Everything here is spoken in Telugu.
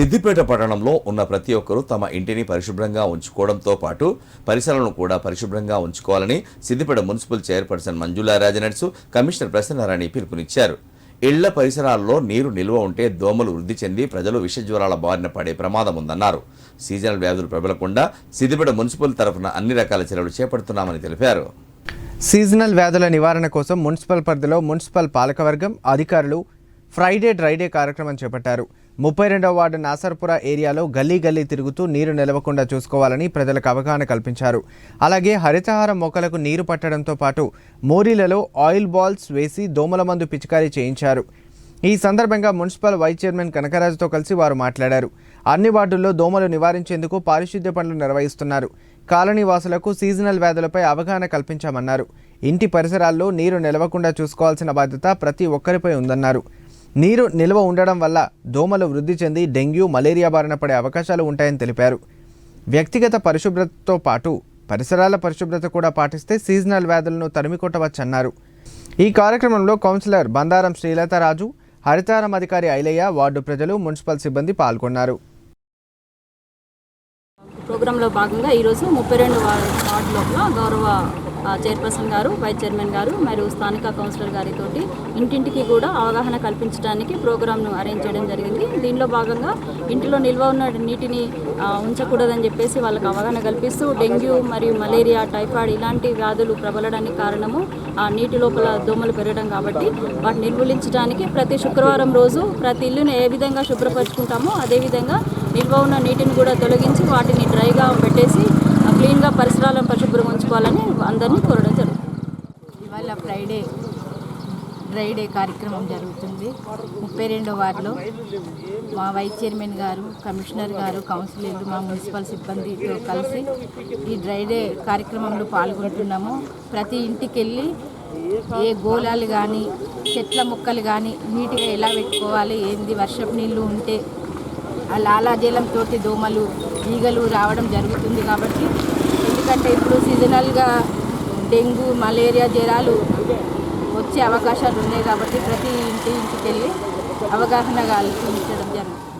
సిద్దిపేట పట్టణంలో ఉన్న ప్రతి ఒక్కరూ తమ ఇంటిని పరిశుభ్రంగా ఉంచుకోవడంతో పాటు పరిసరాలను కూడా పరిశుభ్రంగా ఉంచుకోవాలని Siddipet municipal chairperson Manjula Rajanarsu commissioner Prasannarani పిలుపునిచ్చారు. ఇళ్ళ పరిసరాల్లో నీరు నిల్వ ఉంటే దోమలు వృద్ధి చెంది ప్రజలు విషజ్వరాల బారిన పడే ప్రమాదం ఉందన్నారు. సీజనల్ వ్యాధులు ప్రబలకుండా సిద్దిపేట మున్సిపల్ తరఫున అన్ని రకాల చర్యలు చేపడుతున్నామని తెలిపారు. సీజనల్ వ్యాధుల నివారణ కోసం మున్సిపల్ పరిధిలో మున్సిపల్ పాలకవర్గం అధికారులు ఫ్రైడే డ్రైడే కార్యక్రమం చేపట్టారు. ముప్పై రెండవ వార్డు నాసర్పుర ఏరియాలో గల్లీ గల్లీ తిరుగుతూ నీరు నిలవకుండా చూసుకోవాలని ప్రజలకు అవగాహన కల్పించారు. అలాగే హరితహారం మొక్కలకు నీరు పట్టడంతో పాటు మోరీలలో ఆయిల్ బాల్స్ వేసి దోమల మందు పిచికారీ చేయించారు. ఈ సందర్భంగా మున్సిపల్ వైస్ చైర్మన్ కనకరాజుతో కలిసి వారు మాట్లాడారు. అన్ని వార్డుల్లో దోమలు నివారించేందుకు పారిశుద్ధ్య పనులు నిర్వహిస్తున్నారు. కాలనీ వాసులకు సీజనల్ వ్యాధులపై అవగాహన కల్పించామన్నారు. ఇంటి పరిసరాల్లో నీరు నిలవకుండా చూసుకోవాల్సిన బాధ్యత ప్రతి ఒక్కరిపై ఉందన్నారు. నీరు నిల్వ ఉండడం వల్ల దోమలు వృద్ధి చెంది డెంగ్యూ మలేరియా బారిన పడే అవకాశాలు ఉంటాయని తెలిపారు. వ్యక్తిగత పరిశుభ్రతతో పాటు పరిసరాల పరిశుభ్రత కూడా పాటిస్తే సీజనల్ వ్యాధులను తరిమికొట్టవచ్చన్నారు. ఈ కార్యక్రమంలో కౌన్సిలర్ బందారం శ్రీలతారాజు హరితారం అధికారి ఐలయ్య వార్డు ప్రజలు మున్సిపల్ సిబ్బంది పాల్గొన్నారు. ప్రోగ్రాంలో భాగంగా ఈరోజు ముప్పై రెండు వార్డు లోపల గౌరవ చైర్పర్సన్ గారు వైస్ చైర్మన్ గారు మరియు స్థానిక కౌన్సిలర్ గారితో ఇంటింటికి కూడా అవగాహన కల్పించడానికి ప్రోగ్రామ్ను అరేంజ్ చేయడం జరిగింది. దీనిలో భాగంగా ఇంటిలో నిల్వ ఉన్న నీటిని ఉంచకూడదని చెప్పేసి వాళ్ళకి అవగాహన కల్పిస్తూ డెంగ్యూ మరియు మలేరియా టైఫాయిడ్ ఇలాంటి వ్యాధులు ప్రబలడానికి కారణము ఆ నీటి లోపల దోమలు పెరగడం కాబట్టి వాటిని నిర్మూలించడానికి ప్రతి శుక్రవారం రోజు ప్రతి ఇల్లుని ఏ విధంగా శుభ్రపరచుకుంటామో అదేవిధంగా నిల్వ ఉన్న నీటిని కూడా తొలగించి వాటిని డ్రైగా పెట్టేసి క్లీన్గా పరిసరాలను పరిశుభ్రంగా ఉంచుకోవాలని అందరినీ కోరడం జరుగుతుంది ఇవాళ ఫ్రైడే డ్రై డే కార్యక్రమం జరుగుతుంది. ముప్పై రెండో వార్డులో మా వైస్ చైర్మన్ గారు కమిషనర్ గారు కౌన్సిలర్లు మా మున్సిపల్ సిబ్బందితో కలిసి ఈ డ్రై డే కార్యక్రమంలో పాల్గొంటున్నాము. ప్రతి ఇంటికి వెళ్ళి ఏ గోళాలు కానీ చెట్ల మొక్కలు కానీ నీట్గా ఎలా పెట్టుకోవాలి ఏంది వర్షపు నీళ్ళు ఉంటే ఆ లాలాజలంతో దోమలు ఈగలు రావడం జరుగుతుంది కాబట్టి ఎందుకంటే ఇప్పుడు సీజనల్గా డెంగ్యూ మలేరియా జ్వరాలు వచ్చే అవకాశాలు ఉన్నాయి కాబట్టి ప్రతి ఇంటి ఇంటికి వెళ్ళి అవగాహన కల్పించడం జరుగుతుంది.